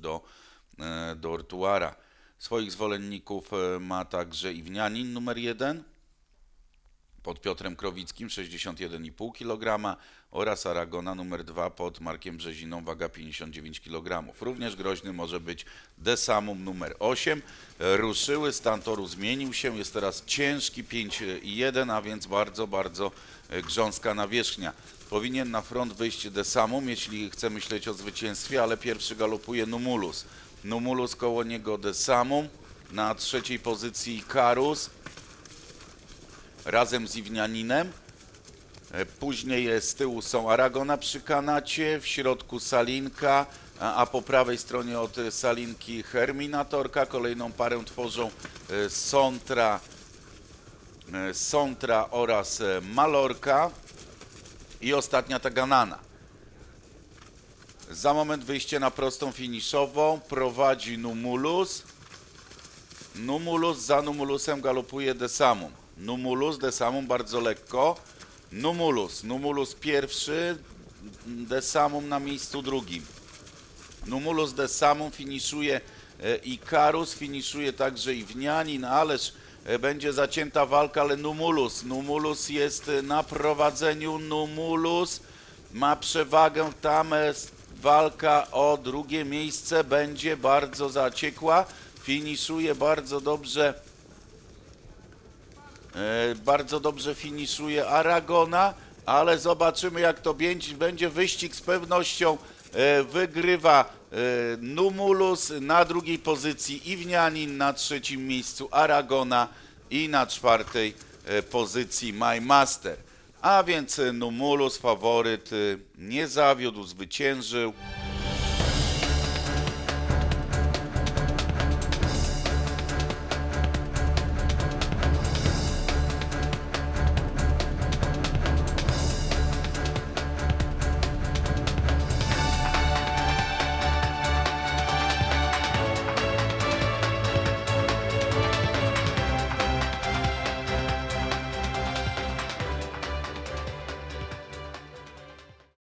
do, e, do Ortuara. Swoich zwolenników e, ma także Iwnianin numer 1 pod Piotrem Krowickim 61,5 kg oraz Aragona numer 2 pod Markiem Brzeziną, waga 59 kg. Również groźny może być Desamum numer 8. Ruszyły, stan toru zmienił się, jest teraz ciężki 5,1, a więc bardzo, bardzo grząska nawierzchnia. Powinien na front wyjść Desamum, jeśli chce myśleć o zwycięstwie, ale pierwszy galopuje Numulus. Numulus koło niego Desamum, na trzeciej pozycji Karus, razem z Iwnianinem. E, Później z tyłu są Aragona przy kanacie, w środku Salinka, a, po prawej stronie od Salinki Herminatorka. Kolejną parę tworzą e, Sontra, e, Sontra oraz e, Malorka i ostatnia ta Ganana. Za moment wyjście na prostą finiszową prowadzi Numulus. Numulus za Numulusem galopuje Desamum. Numulus, Desamum bardzo lekko. Numulus, Numulus pierwszy, Desamum na miejscu drugim. Numulus Desamum finiszuje e, i Karus, finiszuje także i Wnianin, ależ e, będzie zacięta walka, ale Numulus, Numulus jest e, na prowadzeniu, Numulus ma przewagę, tam walka o drugie miejsce będzie bardzo zaciekła, finiszuje bardzo dobrze Bardzo dobrze finiszuje Aragona, ale zobaczymy jak to będzie, wyścig z pewnością. e, Wygrywa e, Numulus na drugiej pozycji, Iwnianin na trzecim miejscu, Aragona i na czwartej e, pozycji My Master. A więc e, Numulus, faworyt, e, nie zawiódł, zwyciężył.